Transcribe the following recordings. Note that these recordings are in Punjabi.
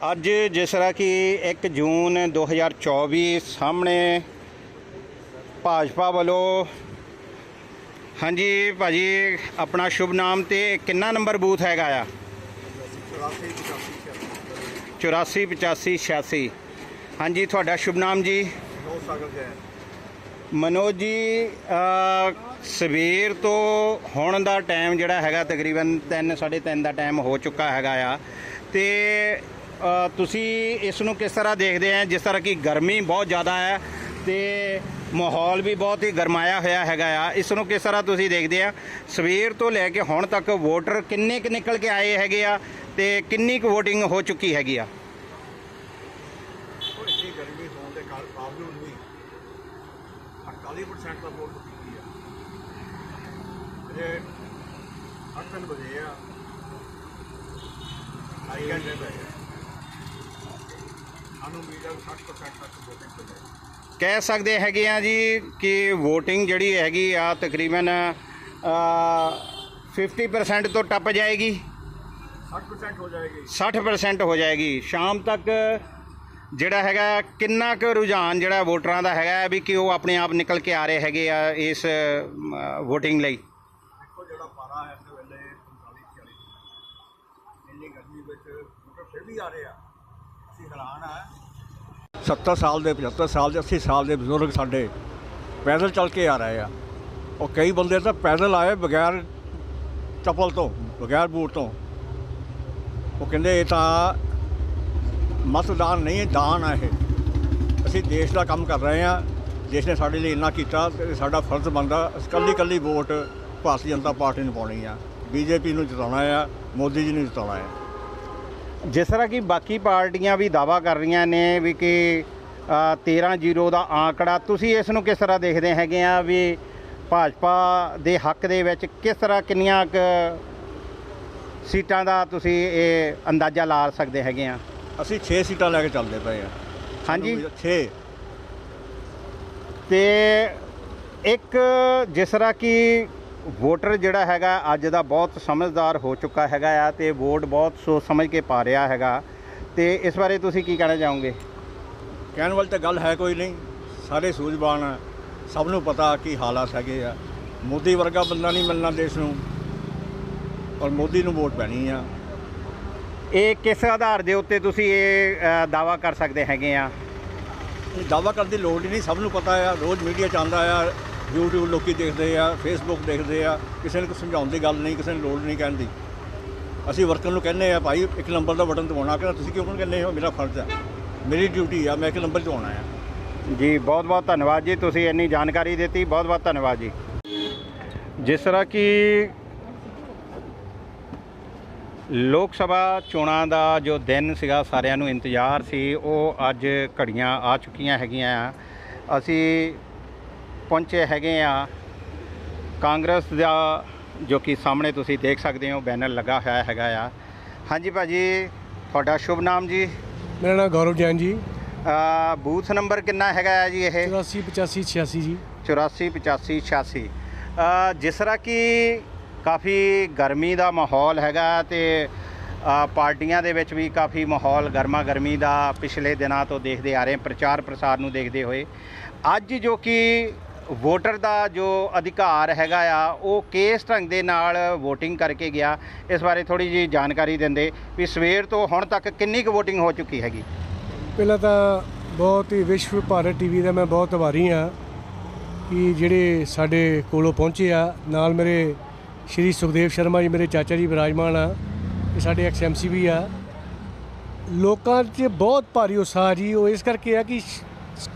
ਅੱਜ ਜਿਸ ਤਰ੍ਹਾਂ ਕਿ 1 ਜੂਨ 2024 ਸਾਹਮਣੇ ਭਾਜਪਾ ਵੱਲੋਂ, ਹਾਂਜੀ ਭਾਜੀ, ਆਪਣਾ ਸ਼ੁਭ ਨਾਮ ਤੇ ਕਿੰਨਾ ਨੰਬਰ ਬੂਥ ਹੈਗਾ ਆ? 84 85 86 ਹਾਂਜੀ, ਤੁਹਾਡਾ ਸ਼ੁਭ ਨਾਮ ਜੀ? ਮਨੋਜ ਜੀ ਸਵੇਰ ਤੋਂ ਹੁਣ ਦਾ ਟਾਈਮ ਜਿਹੜਾ ਹੈਗਾ ਤਕਰੀਬਨ 3 3:30 ਦਾ ਟਾਈਮ ਹੋ ਚੁੱਕਾ ਹੈਗਾ ਆ। ਤੇ ਤੁਸੀਂ ਇਸ ਨੂੰ ਕਿਸ ਤਰ੍ਹਾਂ ਦੇਖਦੇ ਆ? ਜਿਸ ਤਰ੍ਹਾਂ ਕਿ ਗਰਮੀ ਬਹੁਤ ਜ਼ਿਆਦਾ ਹੈ ਤੇ ਮਾਹੌਲ ਵੀ ਬਹੁਤ ਹੀ ਗਰਮਾਇਆ ਹੋਇਆ ਹੈਗਾ ਆ। ਇਸ ਨੂੰ ਕਿਸ ਤਰ੍ਹਾਂ ਤੁਸੀਂ ਦੇਖਦੇ ਆ? ਸਵੇਰ ਤੋਂ ਲੈ ਕੇ ਹੁਣ ਤੱਕ ਵੋਟਰ ਕਿੰਨੇ ਕੁ ਨਿਕਲ ਕੇ ਆਏ ਹੈਗੇ ਆ ਤੇ ਕਿੰਨੀ ਕੁ VOTING ਹੋ ਚੁੱਕੀ ਹੈਗੀ ਆ? ਇੰਨੀ ਗਰਮੀ ਹੋਣ ਦੇ ਕਾਰਨ ਬਾਵਜੂਦ ਵੀ 48% ਦਾ ਵੋਟ ਕੀਤੀ ਆ। ਇਹ 8 ਵਜੇ ਆ। ਆਈ ਘੰਟੇ ਪੈ ਸਾਨੂੰ ਉਮੀਦ ਹੈ 60% ਤੱਕ ਵੋਟਿੰਗ ਹੋ ਜਾਏਗੀ ਕਹਿ ਸਕਦੇ ਹੈਗੇ ਆ ਜੀ ਕਿ VOTING ਜਿਹੜੀ ਹੈਗੀ ਆ ਤਕਰੀਬਨ ਅ, 50% ਤੋਂ ਟੱਪ ਜਾਏਗੀ। 60% ਹੋ ਜਾਏਗੀ। 60% ਹੋ ਜਾਏਗੀ। ਸ਼ਾਮ ਤੱਕ ਜਿਹੜਾ ਹੈਗਾ ਕਿੰਨਾ ਕੁ ਰੁਝਾਨ ਜਿਹੜਾ ਵੋਟਰਾਂ ਦਾ ਹੈਗਾ ਵੀ ਕਿ ਉਹ ਆਪਣੇ ਆਪ ਨਿਕਲ ਕੇ ਆ ਰਹੇ ਹੈਗੇ ਆ ਇਸ VOTING ਲਈ? ਦੇਖੋ ਜਿਹੜਾ ਪਾਰਾ ਹੈ ਇਸ ਵੇਲੇ 45 40 ਇੰਨੀ ਗਰਮੀ ਵਿੱਚ ਵੋਟਰ ਫਿਰ ਵੀ ਆ ਰਹੇ ਆ। ਹੈਰਾਨ ਆ। 70 ਸਾਲ ਦੇ 75 ਸਾਲ ਦੇ 80 ਸਾਲ ਦੇ ਬਜ਼ੁਰਗ ਸਾਡੇ ਪੈਦਲ ਚੱਲ ਕੇ ਆ ਰਹੇ ਆ। ਉਹ ਕਈ ਬੰਦੇ ਤਾਂ ਪੈਦਲ ਆਏ ਬਗੈਰ ਚੱਪਲ ਤੋਂ, ਬਗੈਰ ਬੂਟ ਤੋਂ। ਉਹ ਕਹਿੰਦੇ ਇਹ ਤਾਂ ਮਤਦਾਨ ਨਹੀਂ, ਦਾਨ ਆ ਇਹ। ਅਸੀਂ ਦੇਸ਼ ਦਾ ਕੰਮ ਕਰ ਰਹੇ ਆ। ਦੇਸ਼ ਨੇ ਸਾਡੇ ਲਈ ਇੰਨਾ ਕੀਤਾ ਤੇ ਸਾਡਾ ਫਰਜ਼ ਬਣਦਾ ਇਕੱਲੀ ਇਕੱਲੀ ਵੋਟ ਭਾਰਤੀ ਜਨਤਾ ਪਾਰਟੀ ਨੂੰ ਪਾਉਣੀ ਆ। ਬੀਜੇਪੀ ਨੂੰ ਜਿਤਾਉਣਾ ਆ, ਮੋਦੀ ਜੀ ਨੂੰ ਜਿਤਾਉਣਾ ਆ। ਜਿਸ ਤਰ੍ਹਾਂ ਕਿ ਬਾਕੀ ਪਾਰਟੀਆਂ ਵੀ ਦਾਵਾ ਕਰ ਰਹੀਆਂ ਨੇ ਵੀ ਕਿ 13-0 ਦਾ ਆંકੜਾ ਤੁਸੀਂ ਇਸ ਨੂੰ ਕਿਸ ਤਰ੍ਹਾਂ ਦੇਖਦੇ ਹੈਗੇ ਆ ਵੀ ਭਾਜਪਾ ਦੇ ਹੱਕ ਦੇ ਵਿੱਚ ਕਿਸ ਤਰ੍ਹਾਂ ਕਿੰਨੀਆਂ ਕੁ ਸੀਟਾਂ ਦਾ ਤੁਸੀਂ ਇਹ ਅੰਦਾਜ਼ਾ ਲਾ ਸਕਦੇ ਹੈਗੇ ਆ? ਅਸੀਂ 6 ਸੀਟਾਂ ਲੈ ਕੇ ਚੱਲਦੇ ਪਏ ਆ। ਹਾਂਜੀ। 6 ਤੇ ਇੱਕ ਜਿਸ ਤਰ੍ਹਾਂ ਕਿ ਵੋਟਰ ਜਿਹੜਾ ਹੈਗਾ ਅੱਜ ਦਾ ਬਹੁਤ ਸਮਝਦਾਰ ਹੋ ਚੁੱਕਾ ਹੈਗਾ ਆ ਤੇ ਵੋਟ ਬਹੁਤ ਸੋਚ ਸਮਝ ਕੇ ਪਾ ਰਿਹਾ ਹੈਗਾ। ਤੇ ਇਸ ਬਾਰੇ ਤੁਸੀਂ ਕੀ ਕਹਿਣਾ ਚਾਹੋਗੇ? ਕਹਿਣ ਵਾਲੀ ਤਾਂ ਗੱਲ ਹੈ ਕੋਈ ਨਹੀਂ। ਸਾਰੇ ਸੂਝਵਾਨ ਆ। ਸਭ ਨੂੰ ਪਤਾ ਕੀ ਹਾਲਾਤ ਹੈਗੇ ਆ। ਮੋਦੀ ਵਰਗਾ ਬੰਦਾ ਨਹੀਂ ਮਿਲਣਾ ਦੇਸ਼ ਨੂੰ। ਔਰ ਮੋਦੀ ਨੂੰ ਵੋਟ ਪੈਣੀ ਆ। ਇਹ ਕਿਸ ਆਧਾਰ ਦੇ ਉੱਤੇ ਤੁਸੀਂ ਇਹ ਦਾਵਾ ਕਰ ਸਕਦੇ ਹੈਗੇ ਆ? ਦਾਵਾ ਕਰਨ ਦੀ ਲੋੜ ਹੀ ਨਹੀਂ। ਸਭ ਨੂੰ ਪਤਾ ਆ। ਰੋਜ਼ ਮੀਡੀਆ 'ਚ ਆਉਂਦਾ ਆ। YouTube ਲੋਕੀ ਦੇਖਦੇ ਆ ਫੇਸਬੁੱਕ ਦੇਖਦੇ ਆ, ਕਿਸੇ ਨੂੰ ਕੁਛ ਸਮਝਾਉਣ ਦੀ ਗੱਲ ਨਹੀਂ, ਕਿਸੇ ਨੂੰ ਲੋੜ ਨਹੀਂ ਕਹਿਣ ਦੀ। ਅਸੀਂ ਵਰਕਰ ਨੂੰ ਕਹਿੰਦੇ ਆ, ਭਾਈ, ਇੱਕ ਨੰਬਰ ਦਾ ਬਟਨ ਦਬਾਉਣਾ। ਕਿ ਤੁਸੀਂ ਕਿਉਂ ਕਹਿੰਦੇ ਹੋ? ਮੇਰਾ ਫਰਜ਼ ਆ। ਮੇਰੀ ਡਿਊਟੀ ਆ, ਮੈਂ ਇੱਕ ਨੰਬਰ ਦਬਾਉਣਾ ਆ। ਜੀ ਬਹੁਤ ਬਹੁਤ ਧੰਨਵਾਦ ਜੀ। ਤੁਸੀਂ ਇੰਨੀ ਜਾਣਕਾਰੀ ਦਿੱਤੀ। ਬਹੁਤ ਬਹੁਤ ਧੰਨਵਾਦ ਜੀ। ਜਿਸ ਤਰ੍ਹਾਂ ਕਿ ਲੋਕ ਸਭਾ ਚੋਣਾਂ ਦਾ ਜੋ ਦਿਨ ਸੀਗਾ, ਸਾਰਿਆਂ ਨੂੰ ਇੰਤਜ਼ਾਰ ਸੀ, ਉਹ ਅੱਜ ਘੜੀਆਂ ਆ ਚੁੱਕੀਆਂ ਹੈਗੀਆਂ ਆ। ਅਸੀਂ ਪਹੁੰਚੇ ਹੈਗੇ ਆ। ਕਾਂਗਰਸ ਦਾ ਜੋ ਕਿ ਸਾਹਮਣੇ ਤੁਸੀਂ ਦੇਖ ਸਕਦੇ ਹੋ ਬੈਨਰ ਲੱਗਾ ਹੋਇਆ ਹੈਗਾ ਆ। ਹਾਂਜੀ ਭਾਜੀ ਤੁਹਾਡਾ ਸ਼ੁਭ ਨਾਮ ਜੀ? ਮੇਰਾ ਨਾਮ ਗੌਰਵ ਜੈਨ ਜੀ। ਅ, ਬੂਥ ਨੰਬਰ ਕਿੰਨਾ ਹੈਗਾ ਆ ਜੀ ਇਹ? 84 85 86 ਜੀ। 84 85 86 ਅ, ਜਿਸ ਤਰ੍ਹਾਂ ਕਿ ਕਾਫੀ ਗਰਮੀ ਦਾ ਮਾਹੌਲ ਹੈਗਾ ਤੇ ਪਾਰਟੀਆਂ ਦੇ ਵਿੱਚ ਵੀ ਕਾਫੀ ਮਾਹੌਲ ਗਰਮਾ ਗਰਮੀ ਦਾ ਪਿਛਲੇ ਦਿਨਾਂ ਤੋਂ ਦੇਖਦੇ ਆ ਰਹੇ ਪ੍ਰਚਾਰ ਪ੍ਰਸਾਰ ਨੂੰ ਦੇਖਦੇ ਹੋਏ। ਅੱਜ ਜੋ ਕਿ ਵੋਟਰ ਦਾ ਜੋ ਅਧਿਕਾਰ ਹੈਗਾ ਆ, ਉਹ ਕਿਸ ਢੰਗ ਦੇ ਨਾਲ VOTING ਕਰਕੇ ਗਿਆ? ਇਸ ਬਾਰੇ ਥੋੜੀ ਜੀ ਜਾਣਕਾਰੀ ਦਿੰਦੇ ਵੀ ਸਵੇਰ ਤੋਂ ਹੁਣ ਤੱਕ ਕਿੰਨੀ ਕੁ VOTING ਹੋ ਚੁੱਕੀ ਹੈਗੀ? ਪਹਿਲਾਂ ਤਾਂ ਬਹੁਤ ਹੀ ਵਿਸ਼ਵ ਭਾਰਤ ਟੀਵੀ ਦਾ ਮੈਂ ਬਹੁਤ ਆਭਾਰੀ ਹਾਂ ਕਿ ਜਿਹੜੇ ਸਾਡੇ ਕੋਲੋਂ ਪਹੁੰਚੇ ਆ, ਨਾਲ ਮੇਰੇ ਸ਼੍ਰੀ ਸੁਖਦੇਵ ਸ਼ਰਮਾ ਜੀ, ਮੇਰੇ ਚਾਚਾ ਜੀ ਵਿਰਾਜਮਾਨ ਆ ਇਹ ਸਾਡੇ ਐਕਸਐਮਸੀ ਵੀ ਆ। ਲੋਕਾਂ 'ਚ ਬਹੁਤ ਭਾਰੀ ਉਤਸ਼ਾਹ ਜੀ, ਉਹ ਇਸ ਕਰਕੇ ਆ ਕਿ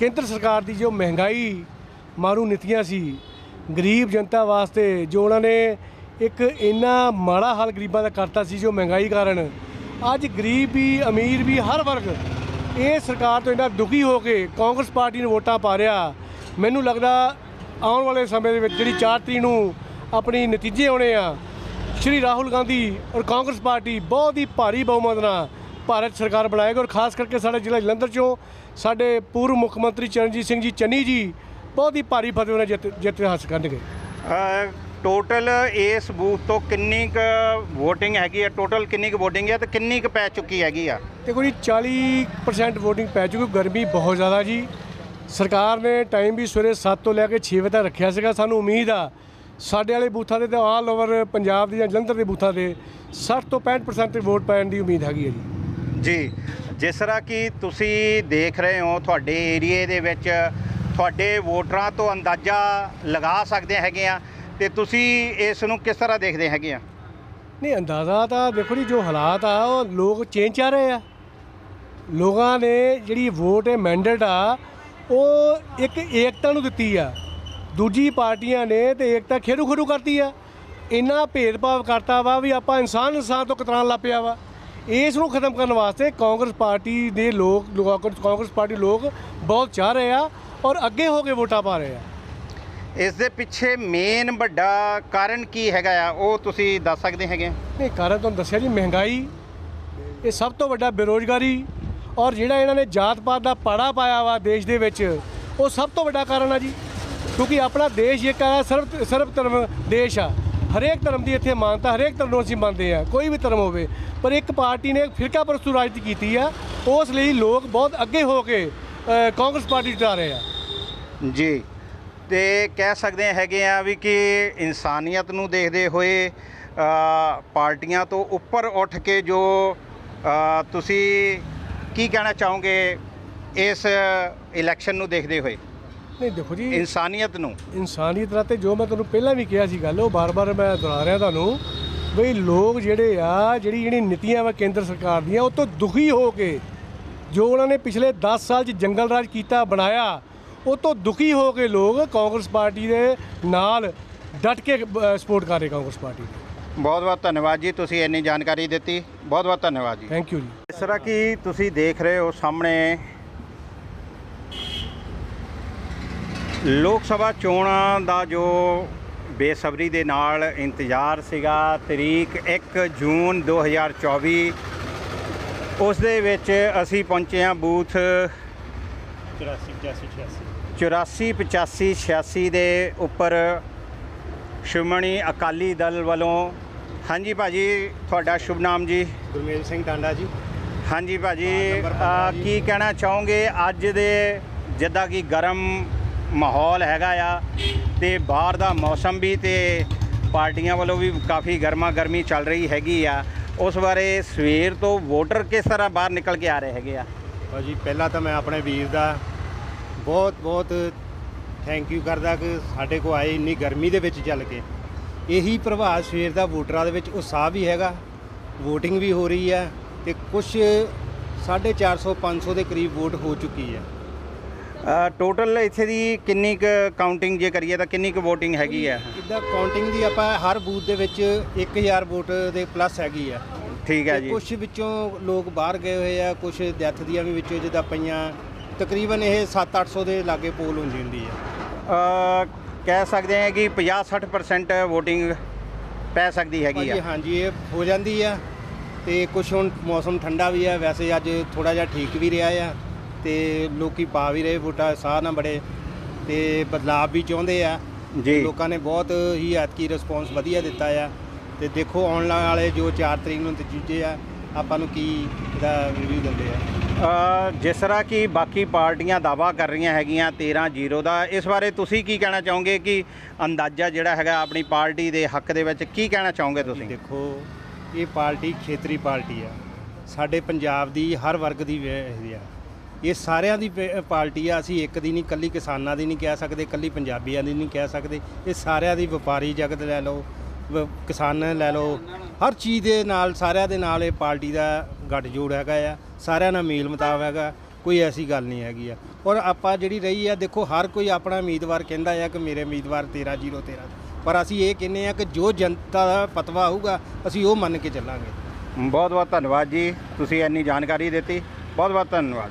ਕੇਂਦਰ ਸਰਕਾਰ ਦੀ ਜੋ ਮਹਿੰਗਾਈ ਮਾਰੂ ਨੀਤੀਆਂ ਸੀ। ਗਰੀਬ ਜਨਤਾ ਵਾਸਤੇ ਜੋ ਉਹਨਾਂ ਨੇ ਇੱਕ ਇੰਨਾ ਮਾੜਾ ਹਾਲ ਗਰੀਬਾਂ ਦਾ ਕਰਤਾ ਸੀ, ਜੋ ਮਹਿੰਗਾਈ ਕਾਰਨ। ਅੱਜ ਗਰੀਬ ਵੀ, ਅਮੀਰ ਵੀ, ਹਰ ਵਰਗ ਇਹ ਸਰਕਾਰ ਤੋਂ ਇੰਨਾ ਦੁਖੀ ਹੋ ਕੇ ਕਾਂਗਰਸ ਪਾਰਟੀ ਨੂੰ ਵੋਟਾਂ ਪਾ ਰਿਹਾ। ਮੈਨੂੰ ਲੱਗਦਾ ਆਉਣ ਵਾਲੇ ਸਮੇਂ ਦੇ ਵਿੱਚ ਜਿਹੜੀ 4 ਤਰੀਕ ਨੂੰ ਆਪਣੀ ਨਤੀਜੇ ਆਉਣੇ ਆ, ਸ਼੍ਰੀ ਰਾਹੁਲ ਗਾਂਧੀ ਔਰ ਕਾਂਗਰਸ ਪਾਰਟੀ ਬਹੁਤ ਹੀ ਭਾਰੀ ਬਹੁਮਤ ਨਾਲ ਭਾਰਤ ਸਰਕਾਰ ਬਣਾਏਗੀ ਔਰ ਖਾਸ ਕਰਕੇ ਸਾਡੇ ਜ਼ਿਲ੍ਹਾ ਜਲੰਧਰ ਚੋਂ ਸਾਡੇ ਪੂਰਵ ਮੁੱਖ ਮੰਤਰੀ ਚਰਨਜੀਤ ਸਿੰਘ ਜੀ, ਚੰਨੀ ਜੀ ਬਹੁਤ ਹੀ ਭਾਰੀ ਫਤਿਹ ਨਾਲ ਜਿੱਤ ਜਿੱਤ ਹਾਸਲ ਕਰਨਗੇ। ਟੋਟਲ ਇਸ ਬੂਥ ਤੋਂ ਕਿੰਨੀ ਕੁ VOTING ਹੈਗੀ ਆ? ਟੋਟਲ ਕਿੰਨੀ ਕੁ VOTING ਹੈ ਤੇ ਕਿੰਨੀ ਕੁ ਪੈ ਚੁੱਕੀ ਹੈਗੀ ਆ? ਦੇਖੋ ਜੀ 40% VOTING ਪੈ ਚੁੱਕੀ ਗਰਮੀ ਬਹੁਤ ਜ਼ਿਆਦਾ ਜੀ। ਸਰਕਾਰ ਨੇ ਟਾਈਮ ਵੀ ਸਵੇਰੇ 7 ਤੋਂ ਲੈ ਕੇ 6 ਵਜੇ ਤੱਕ ਰੱਖਿਆ ਸੀਗਾ। ਸਾਨੂੰ ਉਮੀਦ ਆ ਸਾਡੇ ਵਾਲੇ ਬੂਥਾਂ ਦੇ ਤੇ ਆਲ ਓਵਰ ਪੰਜਾਬ ਦੇ ਜਾਂ ਜਲੰਧਰ ਦੇ ਬੂਥਾਂ ਦੇ 60 ਤੋਂ 65% ਤੇ ਵੋਟ ਪੈਣ ਦੀ ਉਮੀਦ ਹੈਗੀ ਹੈ ਜੀ। ਜੀ ਜਿਸ ਤਰ੍ਹਾਂ ਕਿ ਤੁਸੀਂ ਦੇਖ ਰਹੇ ਹੋ ਤੁਹਾਡੇ ਏਰੀਏ ਦੇ ਵਿੱਚ ਤੁਹਾਡੇ ਵੋਟਰਾਂ ਤੋਂ ਅੰਦਾਜ਼ਾ ਲਗਾ ਸਕਦੇ ਹੈਗੇ ਆ ਤੇ ਤੁਸੀਂ ਇਸ ਨੂੰ ਕਿਸ ਤਰ੍ਹਾਂ ਦੇਖਦੇ ਹੈਗੇ ਆ? ਨਹੀਂ, ਅੰਦਾਜ਼ਾ ਤਾਂ ਦੇਖੋ ਜੀ, ਜੋ ਹਾਲਾਤ ਆ, ਉਹ ਲੋਕ ਚੇਂਜ ਚਾਹ ਰਹੇ ਆ। ਲੋਕਾਂ ਨੇ ਜਿਹੜੀ ਵੋਟ ਹੈ ਮੈਂਡੇਟ ਆ, ਉਹ ਇੱਕ ਏਕਤਾ ਨੂੰ ਦਿੱਤੀ ਆ। ਦੂਜੀ ਪਾਰਟੀਆਂ ਨੇ ਤੇ ਏਕਤਾ ਖੇਰੂ ਖਰੂ ਕਰਤੀ ਆ। ਇੰਨਾ ਭੇਦਭਾਵ ਕਰਤਾ ਵਾ ਵੀ ਆਪਾਂ ਇਨਸਾਨ ਇਨਸਾਨ ਤੋਂ ਕਤਰਾਨ ਲੱਪਿਆ ਵਾ। ਇਸ ਨੂੰ ਖਤਮ ਕਰਨ ਵਾਸਤੇ ਕਾਂਗਰਸ ਪਾਰਟੀ ਦੇ ਲੋਕ- ਕਾਂਗਰਸ ਪਾਰਟੀ ਲੋਕ ਬਹੁਤ ਚਾਹ ਰਹੇ ਆ। ਔਰ ਅੱਗੇ ਹੋ ਕੇ ਵੋਟਾਂ ਪਾ ਰਹੇ ਆ। ਇਸ ਦੇ ਪਿੱਛੇ ਮੇਨ ਵੱਡਾ ਕਾਰਨ ਕੀ ਹੈਗਾ ਆ? ਉਹ ਤੁਸੀਂ ਦੱਸ ਸਕਦੇ ਹੈਗੇ? ਨਹੀਂ ਕਾਰਨ ਤੁਹਾਨੂੰ ਦੱਸਿਆ ਜੀ ਮਹਿੰਗਾਈ ਇਹ ਸਭ ਤੋਂ ਵੱਡਾ ਬੇਰੋਜ਼ਗਾਰੀ ਔਰ ਜਿਹੜਾ ਇਹਨਾਂ ਨੇ ਜਾਤ ਪਾਤ ਦਾ ਪਾੜਾ ਪਾਇਆ ਵਾ ਦੇਸ਼ ਦੇ ਵਿੱਚ ਉਹ ਸਭ ਤੋਂ ਵੱਡਾ ਕਾਰਨ ਆ ਜੀ। ਕਿਉਂਕਿ ਆਪਣਾ ਦੇਸ਼ ਇੱਕ ਆ ਸਰਬ ਸਰਬ ਧਰਮ ਦੇਸ਼ ਆ। ਹਰੇਕ ਧਰਮ ਦੀ ਇੱਥੇ ਮਾਨਤਾ ਹਰੇਕ ਧਰਮ ਨੂੰ ਅਸੀਂ ਮੰਨਦੇ ਆ ਕੋਈ ਵੀ ਧਰਮ ਹੋਵੇ। ਪਰ ਇੱਕ ਪਾਰਟੀ ਨੇ ਫਿਰਕਾ ਪ੍ਰਸਤੂ ਰਾਜਨੀਤੀ ਕੀਤੀ ਆ ਉਸ ਲਈ ਲੋਕ ਬਹੁਤ ਅੱਗੇ ਹੋ ਕੇ ਕਾਂਗਰਸ ਪਾਰਟੀ ਜਿਤਾ ਰਹੇ ਆ। ਜੀ। ਤੇ ਕਹਿ ਸਕਦੇ ਹੈਗੇ ਆ ਵੀ ਕਿ ਇਨਸਾਨੀਅਤ ਨੂੰ ਦੇਖਦੇ ਹੋਏ ਪਾਰਟੀਆਂ ਤੋਂ ਉੱਪਰ ਉੱਠ ਕੇ ਜੋ ਤੁਸੀਂ ਕੀ ਕਹਿਣਾ ਚਾਹੋਗੇ ਇਸ ਇਲੈਕਸ਼ਨ ਨੂੰ ਦੇਖਦੇ ਹੋਏ? ਨਹੀਂ ਦੇਖੋ ਜੀ। ਇਨਸਾਨੀਅਤ ਨੂੰ। ਇਨਸਾਨੀਅਤ ਤੇ ਜੋ ਮੈਂ ਤੁਹਾਨੂੰ ਪਹਿਲਾਂ ਵੀ ਕਿਹਾ ਸੀ ਗੱਲ ਉਹ ਬਾਰ-ਬਾਰ ਮੈਂ ਦੁਹਰਾ ਰਿਹਾ ਤੁਹਾਨੂੰ ਬਈ ਲੋਕ ਜਿਹੜੇ ਆ ਜਿਹੜੀ ਜਿਹੜੀ ਨੀਤੀਆਂ ਵਾ ਕੇਂਦਰ ਸਰਕਾਰ ਦੀਆਂ ਉਹ ਤੋਂ ਦੁਖੀ ਹੋ ਕੇ ਜੋ ਉਹਨਾਂ ਨੇ ਪਿਛਲੇ 10 ਸਾਲ 'ਚ ਜੰਗਲ ਰਾਜ ਕੀਤਾ ਬਣਾਇਆ ਉਹ ਤੋਂ ਦੁਖੀ ਹੋ ਕੇ ਲੋਕ ਕਾਂਗਰਸ ਪਾਰਟੀ ਦੇ ਨਾਲ ਡਟ ਕੇ ਸਪੋਰਟ ਕਰ ਰਹੇ ਕਾਂਗਰਸ ਪਾਰਟੀ ਦੀ। ਬਹੁਤ ਬਹੁਤ ਧੰਨਵਾਦ ਜੀ ਤੁਸੀਂ ਇੰਨੀ ਜਾਣਕਾਰੀ ਦਿੱਤੀ। ਬਹੁਤ ਬਹੁਤ ਧੰਨਵਾਦ ਜੀ। ਥੈਂਕ ਯੂ ਜੀ। ਇਸ ਤਰ੍ਹਾਂ ਕਿ ਤੁਸੀਂ ਦੇਖ ਰਹੇ ਹੋ ਸਾਹਮਣੇ ਲੋਕ ਸਭਾ ਚੋਣਾਂ ਦਾ ਜੋ ਬੇਸਬਰੀ ਦੇ ਨਾਲ ਇੰਤਜ਼ਾਰ ਸੀਗਾ ਤਰੀਕ 1 ਜੂਨ 2024 ਉਸ ਦੇ ਵਿੱਚ ਅਸੀਂ ਪਹੁੰਚੇ ਹਾਂ ਬੂਥ 84 85 86 ਦੇ ਉੱਪਰ ਸ਼੍ਰੋਮਣੀ ਅਕਾਲੀ ਦਲ ਵੱਲੋਂ ਹਾਂਜੀ ਭਾਜੀ ਤੁਹਾਡਾ ਸ਼ੁਭ ਨਾਮ ਜੀ? ਗੁਰਮੇਲ ਸਿੰਘ ਟਾਂਡਾ ਜੀ। ਹਾਂਜੀ ਭਾਜੀ। ਕੀ ਕਹਿਣਾ ਚਾਹੋਗੇ? ਅੱਜ ਦੇ ਜਿੱਦਾਂ ਕਿ ਗਰਮ ਮਾਹੌਲ ਹੈਗਾ ਆ ਤੇ ਬਾਹਰ ਦਾ ਮੌਸਮ ਵੀ ਤੇ ਪਾਰਟੀਆਂ ਵੱਲੋਂ ਵੀ ਕਾਫੀ ਗਰਮਾ ਗਰਮੀ ਚੱਲ ਰਹੀ ਹੈਗੀ ਆ। ਉਸ ਬਾਰੇ ਸਵੇਰ ਤੋਂ ਵੋਟਰ ਕਿਸ ਤਰ੍ਹਾਂ ਬਾਹਰ ਨਿਕਲ ਕੇ ਆ ਰਹੇ ਹੈਗੇ ਆ? ਭਾਜੀ ਪਹਿਲਾਂ ਤਾਂ ਮੈਂ ਆਪਣੇ ਵੀਰ ਦਾ ਬਹੁਤ ਬਹੁਤ ਥੈਂਕ ਯੂ ਕਰਦਾ ਕਿ ਸਾਡੇ ਕੋ ਆਏ ਇੰਨੀ ਗਰਮੀ ਦੇ ਵਿੱਚ ਚੱਲ ਕੇ। ਇਹੀ ਪ੍ਰਭਾਵ ਸਵੇਰ ਦਾ ਵੋਟਰਾਂ ਦੇ ਵਿੱਚ ਉਤਸ਼ਾਹ ਵੀ ਹੈਗਾ VOTING ਵੀ ਹੋ ਰਹੀ ਹੈ ਤੇ ਕੁਝ 450 500 ਦੇ ਕਰੀਬ ਵੋਟ ਹੋ ਚੁੱਕੀ ਹੈ। ਟੋਟਲ ਇੱਥੇ ਦੀ ਕਿੰਨੀ ਕੁ ਕਾਊਂਟਿੰਗ ਜੇ ਕਰੀਏ ਤਾਂ ਕਿੰਨੀ ਕੁ VOTING ਹੈਗੀ ਆ ਇਦਾਂ ਕਾਊਂਟਿੰਗ ਦੀ ਆਪਾਂ ਹਰ ਬੂਥ ਦੇ ਵਿੱਚ 1000 ਵੋਟ ਦੇ ਪਲੱਸ ਹੈਗੀ ਆ ਠੀਕ ਹੈ ਜੀ। ਕੁਝ ਵਿੱਚੋਂ ਲੋਕ ਬਾਹਰ ਗਏ ਹੋਏ ਆ ਕੁਝ ਡੈਥ ਦੀਆਂ ਵੀ ਵਿੱਚੋਂ ਜਿੱਦਾਂ ਪਈਆਂ ਤਕਰੀਬਨ ਇਹ 7-800 ਦੇ ਲਾਗੇ ਪੋਲ ਹੁੰਦੀ ਹੁੰਦੀ ਹੈ। ਅਹ ਕਹਿ ਸਕਦੇ ਹਾਂ ਕਿ 50-60% VOTING ਪੈ ਸਕਦੀ ਹੈਗੀ ਆ। ਹਾਂਜੀ ਇਹ ਹੋ ਜਾਂਦੀ ਆ ਤੇ ਕੁਝ ਹੁਣ ਮੌਸਮ ਠੰਡਾ ਵੀ ਆ ਵੈਸੇ ਅੱਜ ਥੋੜਾ ਜਿਹਾ ਠੀਕ ਵੀ ਰਿਹਾ ਆ ਤੇ ਲੋਕੀ ਪਾ ਵੀ ਰਹੇ ਵੋਟਾਂ ਸਾਹ ਨਾ ਬੜੇ ਤੇ ਬਦਲਾਅ ਵੀ ਚਾਹੁੰਦੇ ਆ। ਜੀ। ਲੋਕਾਂ ਨੇ ਬਹੁਤ ਹੀ ਐਤਕੀ ਰਿਸਪੌਂਸ ਵਧੀਆ ਦਿੱਤਾ ਆ ਤੇ ਦੇਖੋ ਆਉਣ ਵਾਲੇ ਜੋ 4 ਤਰੀਕ ਨੂੰ ਨਤੀਜੇ ਆ ਆਪਾਂ ਨੂੰ ਕੀ ਇਹਦਾ ਰਿਵਿਊ ਦਿੰਦੇ ਆ। ਅ, ਜਿਸ ਤਰ੍ਹਾਂ ਕਿ ਬਾਕੀ ਪਾਰਟੀਆਂ ਦਾਵਾ ਕਰ ਰਹੀਆਂ ਹੈਗੀਆਂ 13-0 ਦਾ, ਇਸ ਬਾਰੇ ਤੁਸੀਂ ਕੀ ਕਹਿਣਾ ਚਾਹੋਗੇ ਕਿ ਅੰਦਾਜ਼ਾ ਜਿਹੜਾ ਹੈਗਾ ਆਪਣੀ ਪਾਰਟੀ ਦੇ ਹੱਕ ਦੇ ਵਿੱਚ ਕੀ ਕਹਿਣਾ ਚਾਹੋਗੇ ਤੁਸੀਂ? ਦੇਖੋ, ਇਹ ਪਾਰਟੀ ਖੇਤਰੀ ਪਾਰਟੀ ਆ। ਸਾਡੇ ਪੰਜਾਬ ਦੀ, ਹਰ ਵਰਗ ਦੀ ਵੇ- ਆ। ਇਹ ਸਾਰਿਆਂ ਦੀ ਪੇ- ਪਾਰਟੀ ਆ, ਅਸੀਂ ਇੱਕ ਦੀ ਨਹੀਂ, ਕੱਲੀ ਕਿਸਾਨਾਂ ਦੀ ਨਹੀਂ ਕਹਿ ਸਕਦੇ, ਕੱਲੀ ਪੰਜਾਬੀਆਂ ਦੀ ਨਹੀਂ ਕਹਿ ਸਕਦੇ। ਇਹ ਸਾਰਿਆਂ ਦੀ ਵਪਾਰੀ ਜਗਤ ਲੈ ਲਓ, ਵ- ਕਿਸਾਨ ਲੈ ਲਓ। ਹਰ ਚੀਜ਼ ਦੇ ਨਾਲ, ਸਾਰਿਆਂ ਦੇ ਨਾਲ ਇਹ ਪਾਰਟੀ ਦਾ ਗੱਠਜੋੜ ਹੈਗਾ ਆ, ਸਾਰਿਆਂ ਨਾਲ ਮੇਲ ਮਿਤਾਬ ਹੈਗਾ, ਕੋਈ ਐਸੀ ਗੱਲ ਨਹੀਂ ਹੈਗੀ ਆ। ਔਰ ਆਪਾਂ ਜਿਹੜੀ ਰਹੀ ਆ, ਦੇਖੋ ਹਰ ਕੋਈ ਆਪਣਾ ਉਮੀਦਵਾਰ ਕਹਿੰਦਾ ਆ ਕਿ ਮੇਰੇ ਉਮੀਦਵਾਰ 13 0 13 ਪਰ ਅਸੀਂ ਇਹ ਕਹਿੰਦੇ ਆ ਕਿ ਜੋ ਜਨਤਾ ਦਾ ਪਤਵਾ ਹੋਊਗਾ ਅਸੀਂ ਉਹ ਮੰਨ ਕੇ ਚੱਲਾਂਗੇ। ਬਹੁਤ ਬਹੁਤ ਧੰਨਵਾਦ ਜੀ, ਤੁਸੀਂ ਇੰਨੀ ਜਾਣਕਾਰੀ ਦਿੱਤੀ। ਬਹੁਤ ਬਹੁਤ ਧੰਨਵਾਦ।